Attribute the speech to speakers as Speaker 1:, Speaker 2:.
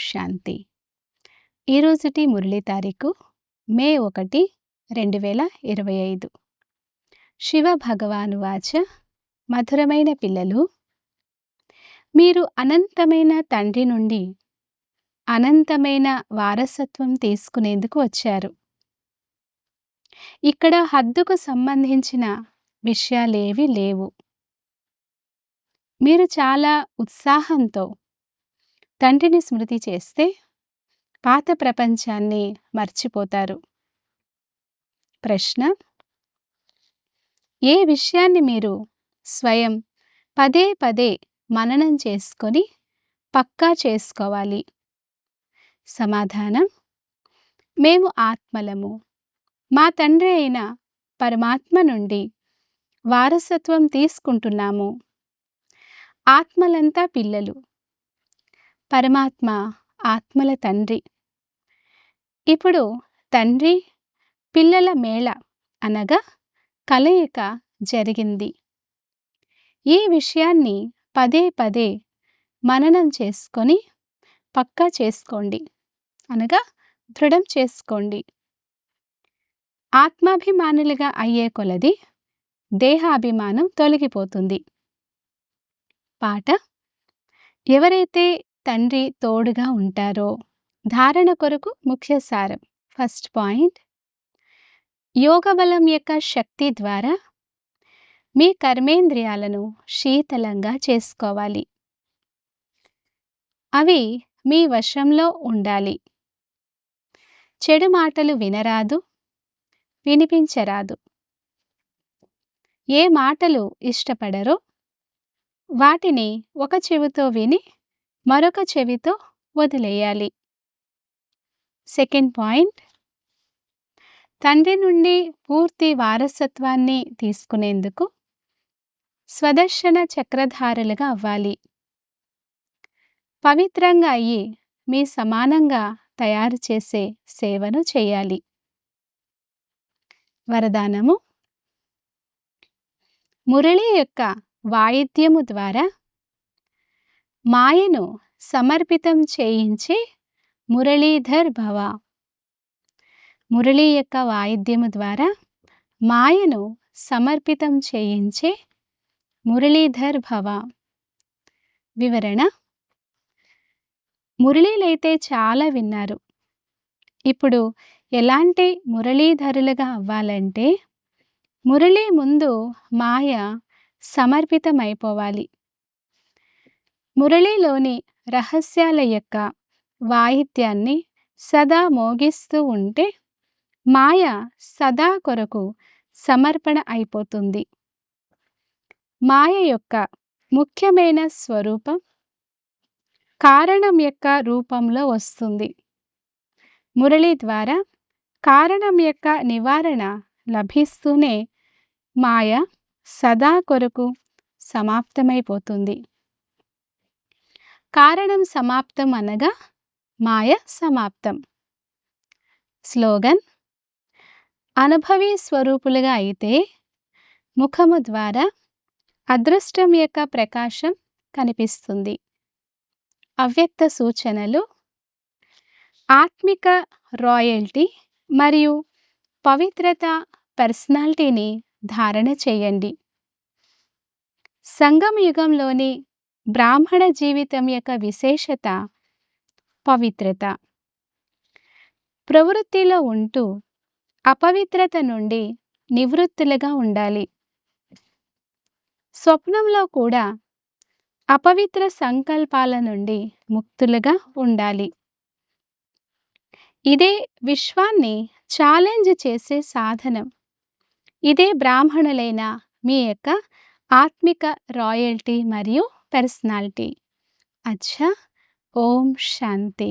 Speaker 1: శాంతి. ఈరోజుటి మురళి తారీఖు మే ఒకటి రెండు వేల ఇరవై ఐదు. శివ భగవాను వాచ మధురమైన పిల్లలు. మీరు అనంతమైన తండ్రి నుండి అనంతమైన వారసత్వం తీసుకునేందుకు వచ్చారు. ఇక్కడ హద్దుకు సంబంధించిన విషయాలేవి లేవు. మీరు చాలా ఉత్సాహంతో తండ్రిని స్మృతి చేస్తే పాత ప్రపంచాన్ని మర్చిపోతారు. ప్రశ్న ఏ విషయాన్ని మీరు స్వయం పదే పదే మననం చేసుకొని పక్కా చేసుకోవాలి? సమాధానం మేము ఆత్మలము. మా తండ్రి అయిన పరమాత్మ నుండి వారసత్వం తీసుకుంటున్నాము. ఆత్మలంతా పిల్లలు. పరమాత్మ ఆత్మల తండ్రి. ఇప్పుడు తండ్రి పిల్లల మేళ అనగా కలయిక జరిగింది. ఈ విషయాన్ని పదే పదే మననం చేసుకొని పక్కా చేసుకోండి. అనగా దృఢం చేసుకోండి. ఆత్మాభిమానులుగా అయ్యే కొలది దేహాభిమానం తొలగిపోతుంది. పాట ఎవరైతే తండ్రి తోడుగా ఉంటారో? ధారణ కొరకు ముఖ్య సారం. First point. యోగ బలం యొక్క శక్తి ద్వారా మీ కర్మేంద్రియాలను శీతలంగా చేసుకోవాలి. అవి మీ వశంలో ఉండాలి. చెడు మాటలు వినరాదు. వినిపించరాదు. ఏ మాటలు ఇష్టపడరో వాటిని ఒక చెవితో విని మరొక చెవితో వదిలేయాలి. Second point. తండ్రి నుండి పూర్తి వారసత్వాన్ని తీసుకునేందుకు స్వదర్శన చక్రధారులుగా అవ్వాలి. పవిత్రంగా అయ్యి మీ సమానంగా తయారు చేసే సేవను చేయాలి. వరదానము. మురళి యొక్క వాయిద్యము ద్వారా మాయను సమర్పితం చేయించి మురళీధర్ భవ. మురళీ యొక్క వాయిద్యము ద్వారా మాయను సమర్పితం చేయించే మురళీధర్ భవ. వివరణ. మురళీలైతే చాలా విన్నారు. ఇప్పుడు ఎలాంటి మురళీధరులుగా అవ్వాలంటే మురళీ ముందు మాయ సమర్పితమైపోవాలి. మురళిలోని రహస్యాల యొక్క వాయిద్యాన్ని సదా మోగిస్తూ ఉంటే మాయ సదా కొరకు సమర్పణ అయిపోతుంది. మాయ యొక్క ముఖ్యమైన స్వరూపం కారణం యొక్క రూపంలో వస్తుంది. మురళి ద్వారా కారణం యొక్క నివారణ లభిస్తూనే మాయ సదా కొరకు సమాప్తమైపోతుంది. కారణం సమాప్తం అనగా మాయ సమాప్తం. స్లోగన్ అనుభవీ స్వరూపులుగా అయితే ముఖము ద్వారా అదృష్టం యొక్క ప్రకాశం కనిపిస్తుంది. అవ్యక్త సూచనలు ఆత్మిక రాయల్టీ మరియు పవిత్రత పర్సనాలిటీని ధారణ చేయండి. సంగమ యుగంలోని బ్రాహ్మణ జీవితం యొక్క విశేషత పవిత్రత. ప్రవృత్తిలో ఉంటూ అపవిత్రత నుండి నివృత్తులుగా ఉండాలి. స్వప్నంలో కూడా అపవిత్ర సంకల్పాల నుండి ముక్తులుగా ఉండాలి. ఇదే విశ్వాన్ని ఛాలెంజ్ చేసే సాధనం. ఇదే బ్రాహ్మణులైన మీ యొక్క ఆత్మిక రాయల్టీ మరియు పర్సనాలిటీ అచ్చా ఓం శాంతి